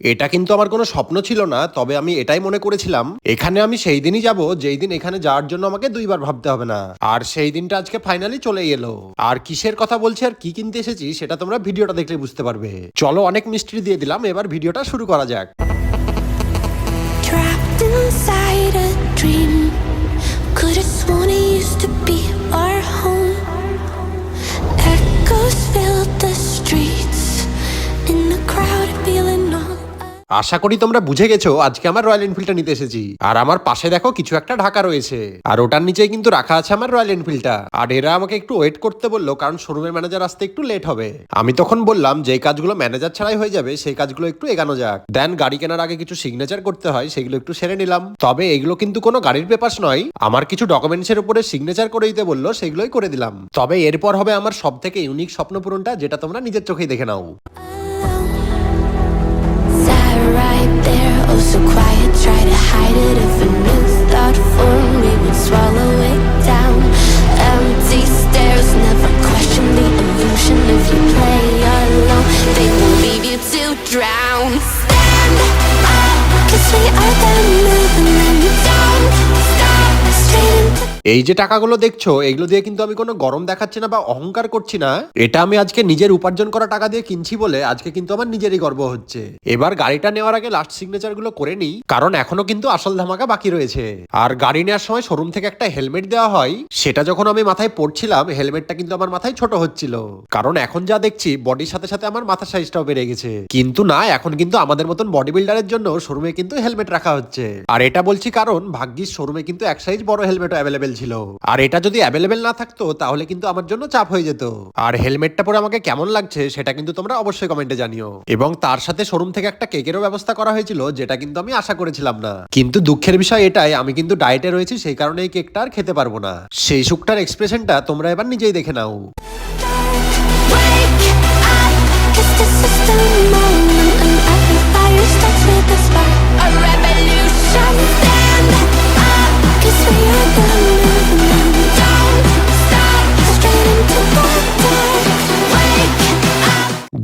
এটা কিন্তু আমার কোনো স্বপ্ন ছিল না, তবে আমি এটাই মনে করেছিলাম। এখানে আমি সেই দিনই যাব, যেই দিন এখানে যাওয়ার জন্য আমাকে দুইবার ভাবতে হবে না। আর সেই দিনটা আজকে ফাইনালি চলে এলো। আর কিসের কথা বলছি আর কি কিনতে এসেছি, সেটা তোমরা ভিডিওটা দেখলে বুঝতে পারবে। চলো অনেক মিস্ট্রি দিয়ে দিলাম, এবার ভিডিওটা শুরু করা যাক। আশা করি তোমরা বুঝে গেছো, আজকে আমার রয়্যাল এনফিল্ডটা নিতে এসেছি। আর আমার পাশে দেখো কিছু একটা ঢাকা রয়েছে। আর ওটার নিচে কিন্তু রাখা আছে আমার রয়্যাল এনফিল্ডটা আর এরা আমাকে একটু ওয়েট করতে বলল, কারণ শোরুমের ম্যানেজার আসতে একটু লেট হবে। আমি তখন বললাম যে কাজগুলো ম্যানেজার ছাড়াই হয়ে যাবে, সেই কাজগুলো একটু এগানো যাক। দেন গাড়ি কেনার আগে কিছু সিগনেচার করতে হয়, সেগুলো একটু সেরে নিলাম। তবে এগুলো কিন্তু কোনো গাড়ির পেপারস নয়। আমার কিছু ডকুমেন্টস এর উপরে সিগনেচার করে দিতে বলল, সেগুলোই করে দিলাম। তবে এরপর হবে আমার সব থেকে ইউনিক স্বপ্ন পূরণটা, যেটা তোমরা নিজের চোখেই দেখে নাও। So quiet. Try to hide এই যে টাকাগুলো দেখছ, এগুলো দিয়ে কিন্তু আমি কোনো গরম দেখাচ্ছি না বা অহংকার করছি না। এটা আমি আজকে নিজের উপার্জন করা টাকা দিয়ে কিনছি বলে আজকে কিন্তু আমার নিজেরই গর্ব হচ্ছে। এবার গাড়িটা নেওয়ার আগে লাস্ট সিগনেচারগুলো করে নিই, কারণ এখনও কিন্তু আসল ধামাকা বাকি রয়েছে। আর গাড়ি নেওয়ার সময় শোরুম থেকে একটা হেলমেট দেওয়া হয়, সেটা যখন আমি মাথায় পড়ছিলাম হেলমেটটা কিন্তু আমার মাথায় ছোট হচ্ছিল। কারণ এখন যা দেখছি বডির সাথে সাথে আমার মাথার সাইজটাও বেড়ে গেছে। কিন্তু না, এখন কিন্তু আমাদের মতন বডি বিল্ডারের জন্য শোরুমে কিন্তু হেলমেট রাখা হচ্ছে। আর এটা বলছি কারণ, ভাগ্যিস শোরুমে কিন্তু এক সাইজ বড় হেলমেট অ্যাভেলেবেল ছিল। আর এটা যদি অ্যাভেলেবেল না থাকতো, তাহলে কিন্তু আমার জন্য চাপ হয়ে যেত। আর হেলমেটটা পরে আমাকে কেমন লাগছে, সেটা কিন্তু তোমরা অবশ্যই কমেন্টে জানিও। এবং তার সাথে শোরুম থেকে একটা কেকেরও ব্যবস্থা করা হয়েছিল, যেটা কিন্তু আমি আশা করেছিলাম না। কিন্তু দুঃখের বিষয় এটাই, আমি কিন্তু ডায়েটে রয়েছি, সেই কারণে এই কেকটা আর খেতে পারব না। সেই সুখটার এক্সপ্রেশনটা তোমরা এবার নিজেই দেখে নাও।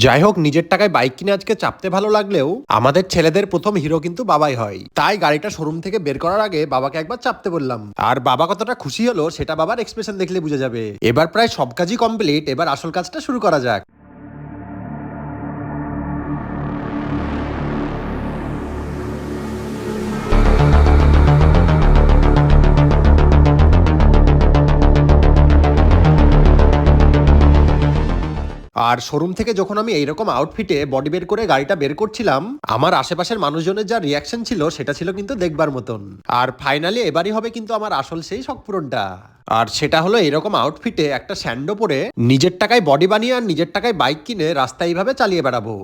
যাই হোক নিজের টাকায় বাইক কিনে আজকে চাপতে ভালো লাগলেও আমাদের ছেলেদের প্রথম হিরো কিন্তু বাবাই হয়। তাই গাড়িটা শোরুম থেকে বের করার আগে বাবাকে একবার চাপতে বললাম। আর বাবা কতটা খুশি হলো, সেটা বাবার এক্সপ্রেশন দেখলে বুঝে যাবে। এবার প্রায় সব কাজই কমপ্লিট এবার আসল কাজটা শুরু করা যাক। আর শোরুম থেকে যখন আমি এইরকম আউটফিটে বডি বের করে গাড়িটা বের করছিলাম, আমার আশেপাশের মানুষজনের যা রিয়াকশন ছিল, সেটা ছিল কিন্তু দেখবার মতন। আর ফাইনালি এবারই হবে কিন্তু আমার আসল সেই শখ পূরণটা। আর সেটা হলো এরকম আউটফিটে একটা স্যান্ডো পরে নিজের টাকায় বডি বানিয়ে আর নিজের টাকায় বাইক কিনে রাস্তায় এইভাবে চালিয়ে বেড়াবো।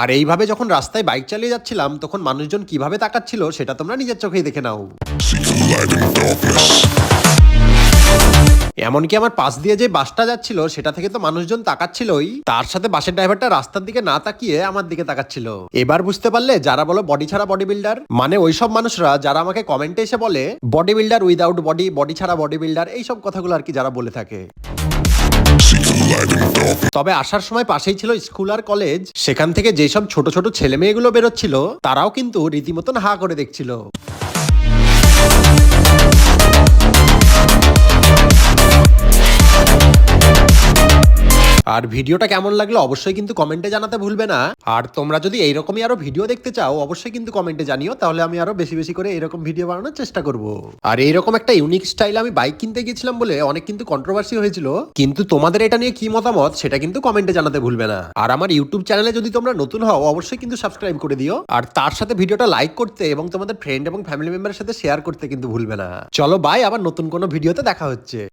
আর এইভাবে যখন রাস্তায় বাইক চালিয়ে যাচ্ছিলাম, তখন মানুষজন কীভাবে তাকাচ্ছিল সেটা তোমরা নিজের চোখেই দেখে নাও. এমনকি আমার পাশ দিয়ে যে বাসটা যাচ্ছিল, সেটা থেকে তো মানুষজন তাকাচ্ছিলই। তার সাথে বাসের ড্রাইভারটা রাস্তার দিকে না তাকিয়ে আমার দিকে তাকাচ্ছিল। এবার বুঝতে পারলে যারা বলো বডি ছাড়া বডি বিল্ডার মানে ওইসব মানুষরা যারা আমাকে কমেন্টে এসে বলে body builder without body body ছাড়া বডি বিল্ডার এইসব কথাগুলো আর কি যারা বলে থাকে। তবে আসার সময় পাশেই ছিল স্কুল আর কলেজ। সেখান থেকে যেসব ছোট ছোট ছেলে মেয়েগুলো বেরোচ্ছিল, তারাও কিন্তু রীতিমতন হা করে দেখছিল। আর ভিডিওটা কেমন লাগল অবশ্যই কিন্তু কমেন্টে জানাতে ভুলবে না। আর তোমরা যদি এইরকমই আরও ভিডিও দেখতে চাও, অবশ্যই কিন্তু কমেন্টে জানিও, তাহলে আমি আরও বেশি বেশি করে এরকম ভিডিও বানানোর চেষ্টা করব। আর এইরকম একটা ইউনিক স্টাইল আমি বাইক কিনতে গেছিলাম বলে অনেক কিন্তু কন্ট্রোভার্সি হয়েছিল। কিন্তু তোমাদের এটা নিয়ে কি মতামত, সেটা কিন্তু কমেন্টে জানাতে ভুলবে না। আর আমার ইউটিউব চ্যানেলে যদি তোমরা নতুন হও, অবশ্যই কিন্তু সাবস্ক্রাইব করে দিও। আর তার সাথে ভিডিওটা লাইক করতে এবং তোমাদের ফ্রেন্ড এবং ফ্যামিলি মেম্বারের সাথে শেয়ার করতে কিন্তু ভুলবে না। চলো বাই আবার নতুন কোনো ভিডিওতে দেখা হচ্ছে।